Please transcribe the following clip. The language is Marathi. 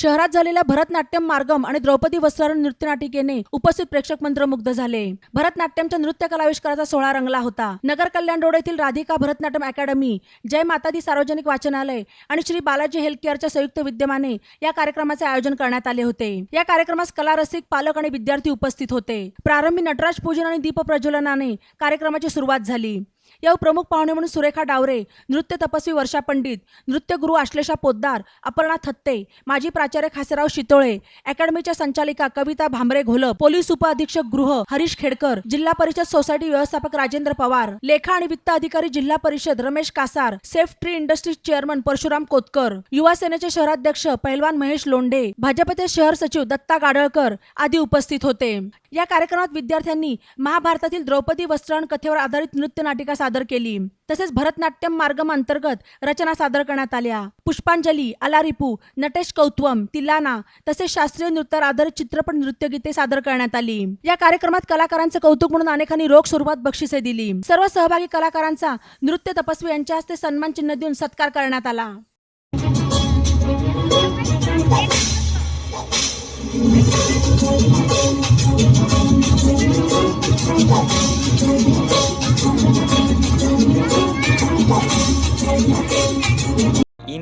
शहरात झालेल्या भरतनाट्यम मार्गम आणि द्रौपदी वस्त्रारण नृत्यनाटिकेने उपस्थित प्रेक्षक मंत्रमुग्ध झाले. भरतनाट्यमच्या नृत्य कलाविष्काराचा सोहळा रंगला होता. नगर कल्याण रोड येथील राधिका भरतनाट्यम अकॅडमी जय मातादी सार्वजनिक वाचनालय आणि श्री बालाजी हेल्थ केअरच्या संयुक्त विद्यमाने या कार्यक्रमाचे आयोजन करण्यात आले होते. या कार्यक्रमास कलारसिक पालक आणि विद्यार्थी उपस्थित होते. प्रारंभी नटराज पूजन आणि दीप प्रज्वलनाने कार्यक्रमाची सुरुवात झाली. या प्रमुख पाहुणे म्हणून सुरेखा डावरे नृत्य तपस्वी वर्षा पंडित नृत्यगुरू आश्लेषा पोद्दार अपर्णा थत्ते माजी प्राचार्य खासेराव शितोळे अकॅडमीच्या संचालिका कविता भांबरे घोलप पोलीस उपअधीक्षक गृह हरीश खेडकर जिल्हा परिषद सोसायटी व्यवस्थापक राजेंद्र पवार लेखा आणि वित्त अधिकारी Zilla Parishad Ramesh Kasar safe tree industries chairman Parshuram Kotkar युवा सेनेचे शहराध्यक्ष पहिलवान महेश लोंढे भाजपचे शहर सचिव दत्ता गाडळकर आदी उपस्थित होते. या कार्यक्रमात विद्यार्थ्यांनी महाभारतातील द्रौपदी वस्त्रण कथेवर आधारित नृत्य नाटिका सादर केली. तसेच भरतनाट्यम मार्गम अंतर्गत रचना सादर करण्यात आल्या. पुष्पांजली अलारिपू नटेश कौतवम तिलाना तसेच शास्त्रीय नृत्यावर आधारित चित्रपट नृत्यगीते सादर करण्यात आली. या कार्यक्रमात कलाकारांचे कौतुक म्हणून अनेकांनी रोख स्वरूपात बक्षिसे दिली. सर्व सहभागी कलाकारांचा नृत्य तपस्वी यांच्या हस्ते सन्मान चिन्ह देऊन सत्कार करण्यात आला. ई